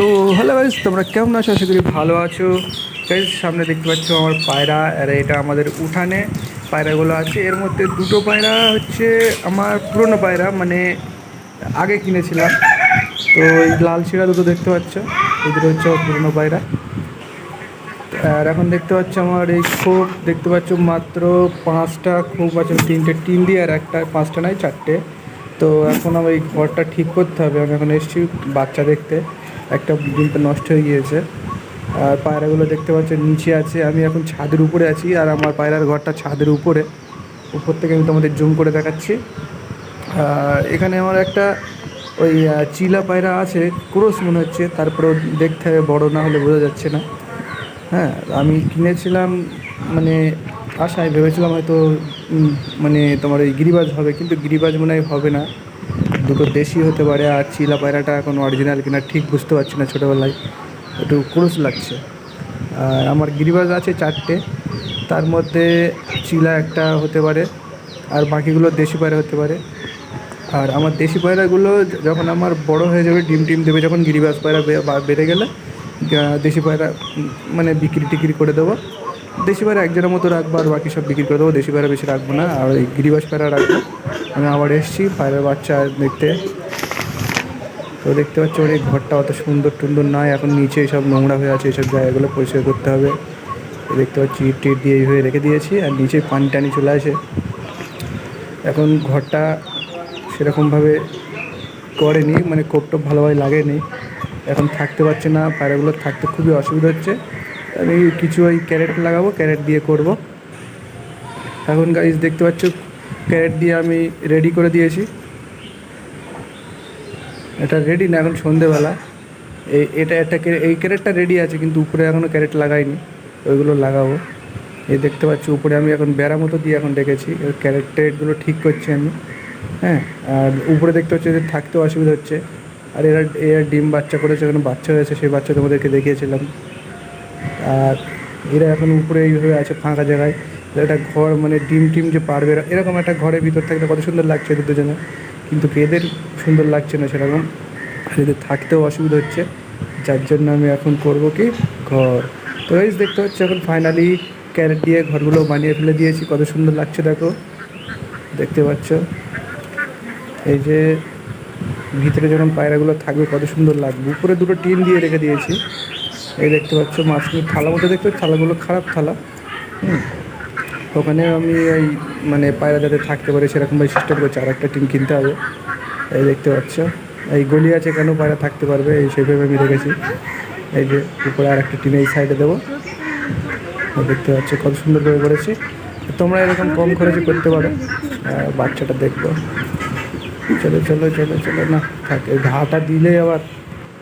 তো hello guys তোমরা কেমন আছো? আশা করি ভালো আছো। গাইজ সামনে দেখতে পাচ্ছ আমার পায়রা, আর এটা আমাদের উঠানে পায়রাগুলো আছে। এর মধ্যে দুটো পায়রা হচ্ছে আমার পুরনো পায়রা মানে আগে কিনেছিলাম। তো এই লাল শিরা দুটো দেখতে পাচ্ছ এই দুটো হচ্ছে আমার পুরনো পায়রা। আর এখন দেখতে পাচ্ছ আমার এই খোপ, দেখতে পাচ্ছ মাত্র পাঁচটা খোপ আছে তিনটে টিন দিয়ে, আর একটা পাঁচটা নয়, চারটে। তো এখন আমার এই ঘরটা ঠিক করতে হবে, আমি এখন এসেছি বাচ্চা দেখতে। একটা ডিমটা নষ্ট হয়ে গিয়েছে। আর পায়রাগুলো দেখতে পাচ্ছ, নিচে আছে। আমি এখন ছাদের উপরে আছি আর আমার পায়রার ঘরটা ছাদের উপরে। উপর থেকে আমি তোমাদের জুম করে দেখাচ্ছি। এখানে আমার একটা ওই চিলা পায়রা আছে ক্রোস মনে হচ্ছে। তারপরেও দেখতে হবে, বড়ো না হলে বোঝা যাচ্ছে না। হ্যাঁ আমি কিনেছিলাম মানে আশায় ভেবেছিলাম হয়তো মানে তোমার ওই গিরিবাজ হবে, কিন্তু গিরিবাজ মনে হয় হবে না। দুটো দেশি হতে পারে আর চিলা পায়রাটা এখন অরিজিনাল কিনা ঠিক বুঝতে পারছি না ছোটোবেলায়। একটু ক্রুশ লাগছে। আর আমার গিরিবাজ আছে চারটে। তার মধ্যে চিলা একটা হতে পারে আর বাকিগুলো দেশি পায়রা হতে পারে। আর আমার দেশি পায়রাগুলো যখন আমার বড় হয়ে যাবে, ডিম টিম দেবে, যখন গিরিবাজ পায়রা বেড়ে গেলে দেশি পায়রা মানে বিক্রি টিক্রি করে দেবো। দেশি পায়রা একজনের মতো রাখব আর বাকি সব বিক্রি করে দেবো। দেশি পায়রা বেশি রাখব না, আর ওই গিরিবাজ পায়রা রাখব। আমি আবার এসেছি পায়রার বাচ্চা দেখতে। তো দেখতে পাচ্ছ ওর এই ঘরটা অত সুন্দর টুন্দর নয়, এখন নিচে সব নোংরা হয়ে আছে এইসব জায়গাগুলো পরিষ্কার করতে হবে। দেখতে পাচ্ছি, ইট টিট দিয়ে এইভাবে রেখে দিয়েছি, আর নিচে পানি টানি চলে আসে। এখন ঘরটা সেরকমভাবে করেনি মানে কোপটোপ ভালোভাবে লাগেনি। এখন থাকতে পারছে না পায়রাগুলো থাকতে খুবই অসুবিধা হচ্ছে। আমি কিছু ওই ক্যারেট লাগাবো, ক্যারেট দিয়ে করব। এখন গাইজ দেখতে পাচ্ছ, ক্যারেট দিয়ে আমি রেডি করে দিয়েছি। এটা রেডি না, এখন সন্ধেবেলা। এই, এটা, একটা এই ক্যারেটটা রেডি আছে, কিন্তু উপরে এখনও ক্যারেট লাগাইনি। ওইগুলো লাগাবো। এই দেখতে পাচ্ছি, উপরে আমি এখন বেড়া মতো দিয়ে এখন ডেকেছি ক্যারেট ট্যারেটগুলো ঠিক করছি আমি। হ্যাঁ আর উপরে দেখতে হচ্ছে যে থাকতেও অসুবিধা হচ্ছে। আর এরা এরা ডিম বাচ্চা করেছে ওখানে বাচ্চা হয়েছে, সেই বাচ্চা তোমাদেরকে দেখিয়েছিলাম। আর এরা এখন উপরে এইভাবে আছে, ফাঁকা জায়গায়। একটা ঘর মানে ডিম টিম যে পারবে এরা- এরকম একটা ঘরের ভিতর থাকলে কত সুন্দর লাগছে এদের দুজনে কিন্তু এদের সুন্দর লাগছে না সেরকম। আর এদের থাকতেও অসুবিধা হচ্ছে। যার জন্য আমি এখন করব কি? ঘর। তো এই দেখতে হচ্ছে এখন ফাইনালি ক্যারেট দিয়ে ঘরগুলো বানিয়ে ফেলে দিয়েছি। কত সুন্দর লাগছে দেখো। দেখতে পাচ্ছ? এই যে ভিতরে যখন পায়রাগুলো থাকবে কত সুন্দর লাগবে। উপরে দুটো টিন দিয়ে রেখে দিয়েছি। এই দেখতে পাচ্ছ মাছগুলো থালা। মতো দেখতে থালাগুলো খারাপ থালা। হুম। ওখানে আমি এই মানে পায়রা যাতে থাকতে পারে সেরকমভাবে সিস্টেম করছি। আর একটা টিন কিনতে হবে। এই দেখতে পাচ্ছ? এই গলি আছে কেন পায়রা থাকতে পারবে? এই সেভাবে আমি রেখেছি। এই যে উপরে আর একটা টিন এই সাইডে দেবো। দেখতে পাচ্ছ কত সুন্দর করে করেছি। তোমরা এরকম কম খরচে করতে পারো। বাচ্চাটা দেখব। চলো চলো চলো চলো। না, থাক ঘাটা দিলে আবার